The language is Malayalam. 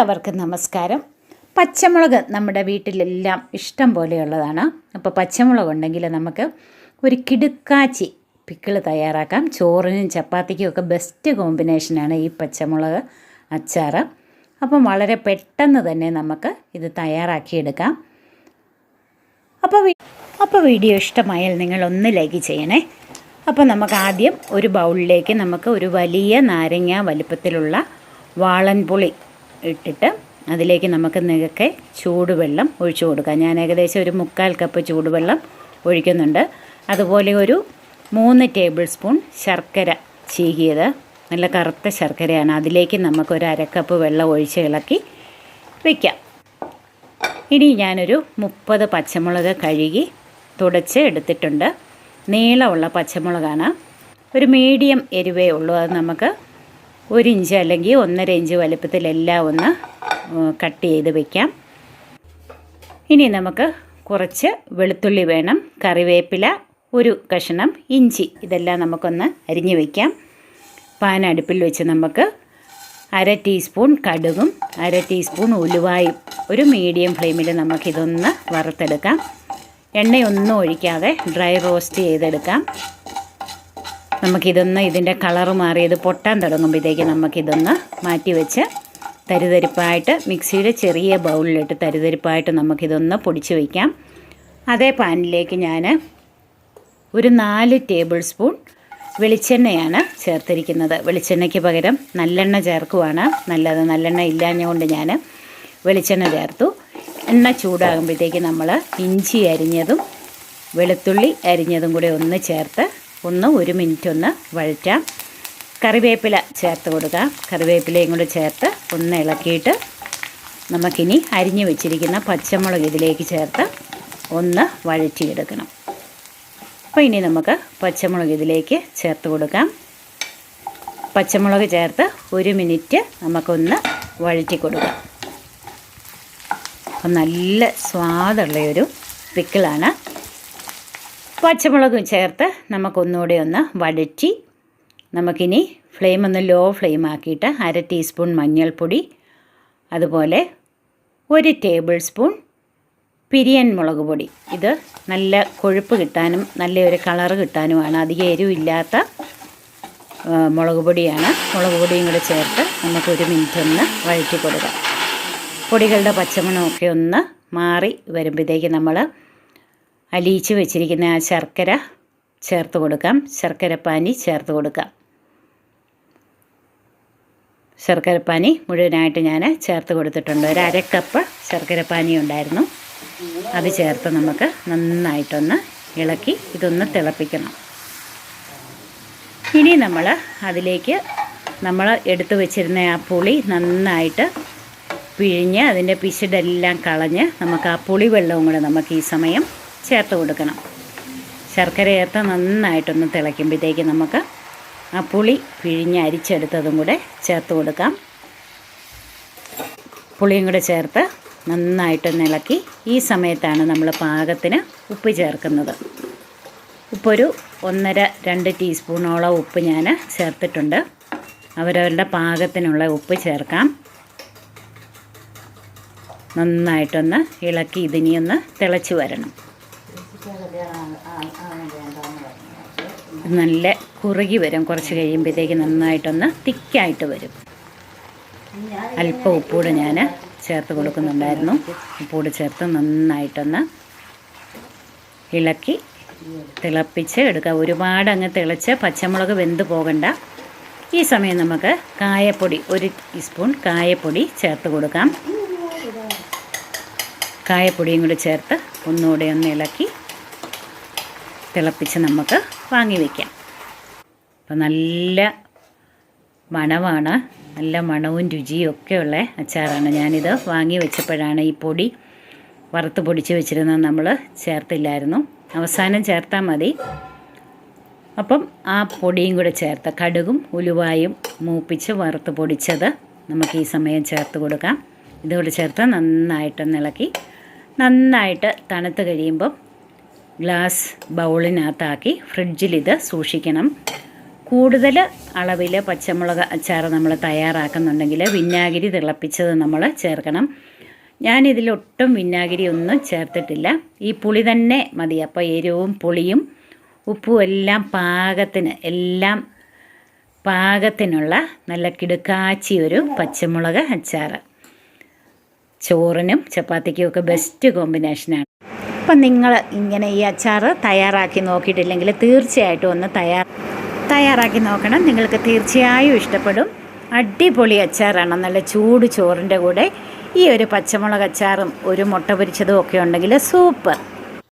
എല്ലാവർക്കും നമസ്കാരം. പച്ചമുളക് നമ്മുടെ വീട്ടിലെല്ലാം ഇഷ്ടം പോലെയുള്ളതാണ്. അപ്പോൾ പച്ചമുളക് ഉണ്ടെങ്കിൽ നമുക്ക് ഒരു കിടുക്കാച്ചി പിക്കിൾ തയ്യാറാക്കാം. ചോറിനും ചപ്പാത്തിക്കും ഒക്കെ ബെസ്റ്റ് കോമ്പിനേഷനാണ് ഈ പച്ചമുളക് അച്ചാർ. അപ്പം വളരെ പെട്ടെന്ന് തന്നെ നമുക്ക് ഇത് തയ്യാറാക്കിയെടുക്കാം. അപ്പോൾ അപ്പോൾ വീഡിയോ ഇഷ്ടമായാൽ നിങ്ങൾ ഒന്ന് ലൈക്ക് ചെയ്യണേ. അപ്പോൾ നമുക്ക് ആദ്യം ഒരു ബൗളിലേക്ക് നമുക്ക് ഒരു വലിയ നാരങ്ങ വലിപ്പത്തിലുള്ള വാളൻപുളി ഇട്ടിട്ട് അതിലേക്ക് നമുക്ക് നികക്കെ ചൂടുവെള്ളം ഒഴിച്ചു കൊടുക്കാം. ഞാൻ ഏകദേശം ഒരു മുക്കാൽ കപ്പ് ചൂടുവെള്ളം ഒഴിക്കുന്നുണ്ട്. അതുപോലെ ഒരു മൂന്ന് ടേബിൾ സ്പൂൺ ശർക്കര ചീകിയത്. നല്ല കറുത്ത ശർക്കരയാണ്. അതിലേക്ക് നമുക്കൊരു അരക്കപ്പ് വെള്ളം ഒഴിച്ച് ഇളക്കി വയ്ക്കാം ഇനി ഞാനൊരു മുപ്പത് പച്ചമുളക് കഴുകി തുടച്ച് എടുത്തിട്ടുണ്ട്. നീളമുള്ള പച്ചമുളകാണ്. ഒരു മീഡിയം എരിവേ ഉള്ളൂ. അത് നമുക്ക് ഒരു ഇഞ്ച് അല്ലെങ്കിൽ ഒന്നര ഇഞ്ച് വലുപ്പത്തിലെല്ലാം ഒന്ന് കട്ട് ചെയ്ത് വെക്കാം. ഇനി നമുക്ക് കുറച്ച് വെളുത്തുള്ളി വേണം. കറിവേപ്പില ഒരു കഷ്ണം ഇഞ്ചി ഇതെല്ലാം നമുക്കൊന്ന് അരിഞ്ഞ് വയ്ക്കാം പാൻ അടുപ്പിൽ വെച്ച് നമുക്ക് അര ടീസ്പൂൺ കടുകും അര ടീസ്പൂൺ ഉലുവായും ഒരു മീഡിയം ഫ്ലെയിമിൽ നമുക്കിതൊന്ന് വറുത്തെടുക്കാം. എണ്ണയൊന്നും ഒഴിക്കാതെ ഡ്രൈ റോസ്റ്റ് ചെയ്തെടുക്കാം. നമുക്കിതൊന്ന് ഇതിന്റെ കളറ് മാറിയത് പൊട്ടാൻ തുടങ്ങുമ്പോഴത്തേക്ക് നമുക്കിതൊന്ന് മാറ്റി വെച്ച് തരിതരിപ്പായിട്ട് മിക്സിയുടെ ചെറിയ ബൗളിലിട്ട് തരിതരിപ്പായിട്ട് നമുക്കിതൊന്ന് പൊടിച്ച് വയ്ക്കാം. അതേ പാനിലേക്ക് ഞാൻ ഒരു നാല് ടേബിൾ സ്പൂൺ വെളിച്ചെണ്ണയാണ് ചേർത്തിരിക്കുന്നത്. വെളിച്ചെണ്ണയ്ക്ക് പകരം നല്ലെണ്ണ ചേർക്കുവാണ്. നല്ലത് നല്ലെണ്ണ ഇല്ലാഞ്ഞുകൊണ്ട് ഞാൻ വെളിച്ചെണ്ണ ചേർത്തു. എണ്ണ ചൂടാകുമ്പോഴത്തേക്ക് നമ്മൾ ഇഞ്ചി അരിഞ്ഞതും വെളുത്തുള്ളി അരിഞ്ഞതും കൂടെ ഒന്ന് ചേർത്ത് ഒന്ന് ഒരു മിനിറ്റ് ഒന്ന് വഴറ്റാം. കറിവേപ്പില ചേർത്ത് കൊടുക്കാം കറിവേപ്പിലയും കൂടെ ചേർത്ത് ഒന്ന് ഇളക്കിയിട്ട് നമുക്കിനി അരിഞ്ഞു വെച്ചിരിക്കുന്ന പച്ചമുളക് ഇതിലേക്ക് ചേർത്ത് ഒന്ന് വഴറ്റിയെടുക്കണം. അപ്പോൾ ഇനി നമുക്ക് പച്ചമുളക് ഇതിലേക്ക് ചേർത്ത് കൊടുക്കാം. പച്ചമുളക് ചേർത്ത് ഒരു മിനിറ്റ് നമുക്കൊന്ന് വഴറ്റി കൊടുക്കാം. അപ്പം നല്ല സ്വാദുള്ളൊരു പിക്കിളാണ് പച്ചമുളകും ചേർത്ത് നമുക്കൊന്നുകൂടെ ഒന്ന് വഴറ്റി നമുക്കിനി ഫ്ലെയിം ഒന്ന് ലോ ഫ്ലെയിം ആക്കിയിട്ട് അര ടീസ്പൂൺ മഞ്ഞൾപ്പൊടി അതുപോലെ ഒരു ടേബിൾ സ്പൂൺ പിരിയൻ മുളക് പൊടി. ഇത് നല്ല കൊഴുപ്പ് കിട്ടാനും നല്ലൊരു കളറ് കിട്ടാനുമാണ്. അധികം എരിവില്ലാത്ത മുളക് പൊടിയാണ്. മുളക് പൊടിയും കൂടെ ചേർത്ത് നമുക്കൊരു മിനിറ്റ് ഒന്ന് വഴറ്റി കൊടുക്കാം. പൊടികളുടെ പച്ചമണമൊക്കെ ഒന്ന് മാറി വരുമ്പോഴത്തേക്ക് നമ്മൾ അലിയിച്ച് വെച്ചിരിക്കുന്ന ആ ശർക്കര ചേർത്ത് കൊടുക്കാം. ശർക്കരപ്പാനി ചേർത്ത് കൊടുക്കാം. ശർക്കരപ്പാനി മുഴുവനായിട്ട് ഞാൻ ചേർത്ത് കൊടുത്തിട്ടുണ്ട്. ഒരു അരക്കപ്പ് കപ്പ് ശർക്കരപ്പാനി ഉണ്ടായിരുന്നു. അത് ചേർത്ത് നമുക്ക് നന്നായിട്ടൊന്ന് ഇളക്കി ഇതൊന്ന് തിളപ്പിക്കണം. ഇനി നമ്മൾ അതിലേക്ക് നമ്മൾ എടുത്തു വെച്ചിരുന്ന ആ പുളി നന്നായിട്ട് പിഴിഞ്ഞ് അതിന്റെ പിശിടെല്ലാം കളഞ്ഞ് നമുക്ക് ആ പുളി വെള്ളവും കൂടെ നമുക്ക് ഈ സമയം ചേർത്ത് കൊടുക്കണം. ശർക്കര ചേർത്ത് നന്നായിട്ടൊന്ന് തിളയ്ക്കുമ്പോഴത്തേക്ക് നമുക്ക് ആ പുളി പിഴിഞ്ഞ് അരിച്ചെടുത്തതും കൂടെ ചേർത്ത് കൊടുക്കാം. പുളിയും കൂടെ ചേർത്ത് നന്നായിട്ടൊന്ന് ഇളക്കി ഈ സമയത്താണ് നമ്മൾ പാകത്തിന് ഉപ്പ് ചേർക്കുന്നത്. ഉപ്പൊരു ഒന്നര രണ്ട് ടീസ്പൂണോളം ഉപ്പ് ഞാൻ ചേർത്തിട്ടുണ്ട്. അവരവരുടെ പാകത്തിനുള്ള ഉപ്പ് ചേർക്കാം. നന്നായിട്ടൊന്ന് ഇളക്കി ഇതിനിയൊന്ന് തിളച്ച് വരണം. നല്ല കുറുകി വരും കുറച്ച് കഴിയുമ്പോഴത്തേക്ക് നന്നായിട്ടൊന്ന് തിക്കായിട്ട് വരും. അല്പം ഉപ്പൂടെ ഞാൻ ചേർത്ത് കൊടുക്കുന്നുണ്ടായിരുന്നു. ഉപ്പൂടെ ചേർത്ത് നന്നായിട്ടൊന്ന് ഇളക്കി തിളപ്പിച്ച് എടുക്കുക ഒരുപാട് അങ്ങ് തിളച്ച് പച്ചമുളക് വെന്ത് പോകണ്ട. ഈ സമയം നമുക്ക് കായപ്പൊടി ഒരു ടീസ്പൂൺ കായപ്പൊടി ചേർത്ത് കൊടുക്കാം. കായപ്പൊടിയും കൂടി ചേർത്ത് ഒന്നുകൂടെ ഒന്ന് ഇളക്കി തിളപ്പിച്ച് നമുക്ക് വാങ്ങി വയ്ക്കാം അപ്പം നല്ല മണമാണ്. നല്ല മണവും രുചിയും ഒക്കെയുള്ള അച്ചാറാണ് ഞാനിത് വാങ്ങി വെച്ചപ്പോഴാണ് ഈ പൊടി വറുത്ത് പൊടിച്ച് വെച്ചിരുന്നത് നമ്മൾ ചേർത്തില്ലായിരുന്നു. അവസാനം ചേർത്താൽ മതി. അപ്പം ആ പൊടിയും കൂടെ ചേർത്ത് കടുകും ഉലുവായും മൂപ്പിച്ച് വറുത്ത് പൊടിച്ചത് നമുക്ക് ഈ സമയം ചേർത്ത് കൊടുക്കാം. ഇതുകൂടെ ചേർത്ത് നന്നായിട്ടൊന്ന് ഇളക്കി. നന്നായിട്ട് തണുത്ത് കഴിയുമ്പം ഗ്ലാസ് ബൗളിനകത്താക്കി ഫ്രിഡ്ജിൽ ഇത് സൂക്ഷിക്കണം. കൂടുതൽ അളവിൽ പച്ചമുളക് അച്ചാർ നമ്മൾ തയ്യാറാക്കുന്നുണ്ടെങ്കിൽ വിനാഗിരി തിളപ്പിച്ചത് നമ്മൾ ചേർക്കണം. ഞാനിതിലൊട്ടും വിനാഗിരി ഒന്നും ചേർത്തിട്ടില്ല. ഈ പുളി തന്നെ മതി. അപ്പോൾ എരിവും പുളിയും ഉപ്പും എല്ലാം പാകത്തിന് എല്ലാം പാകത്തിനുള്ള നല്ല കിടുക്കാച്ചി ഒരു പച്ചമുളക് അച്ചാർ ചോറിനും ചപ്പാത്തിക്കും ഒക്കെ ബെസ്റ്റ് കോമ്പിനേഷനാണ് അപ്പം നിങ്ങൾ ഇങ്ങനെ ഈ അച്ചാർ തയ്യാറാക്കി നോക്കിയിട്ടില്ലെങ്കിൽ തീർച്ചയായിട്ടും ഒന്ന് തയ്യാർ തയ്യാറാക്കി നോക്കണം. നിങ്ങൾക്ക് തീർച്ചയായും ഇഷ്ടപ്പെടും. അടിപൊളി അച്ചാറാണ്. നല്ല ചൂട് ചോറിന്റെ കൂടെ. ഈ ഒരു പച്ചമുളക് അച്ചാറും ഒരു മുട്ട പൊരിച്ചതും ഒക്കെ ഉണ്ടെങ്കിൽ സൂപ്പർ.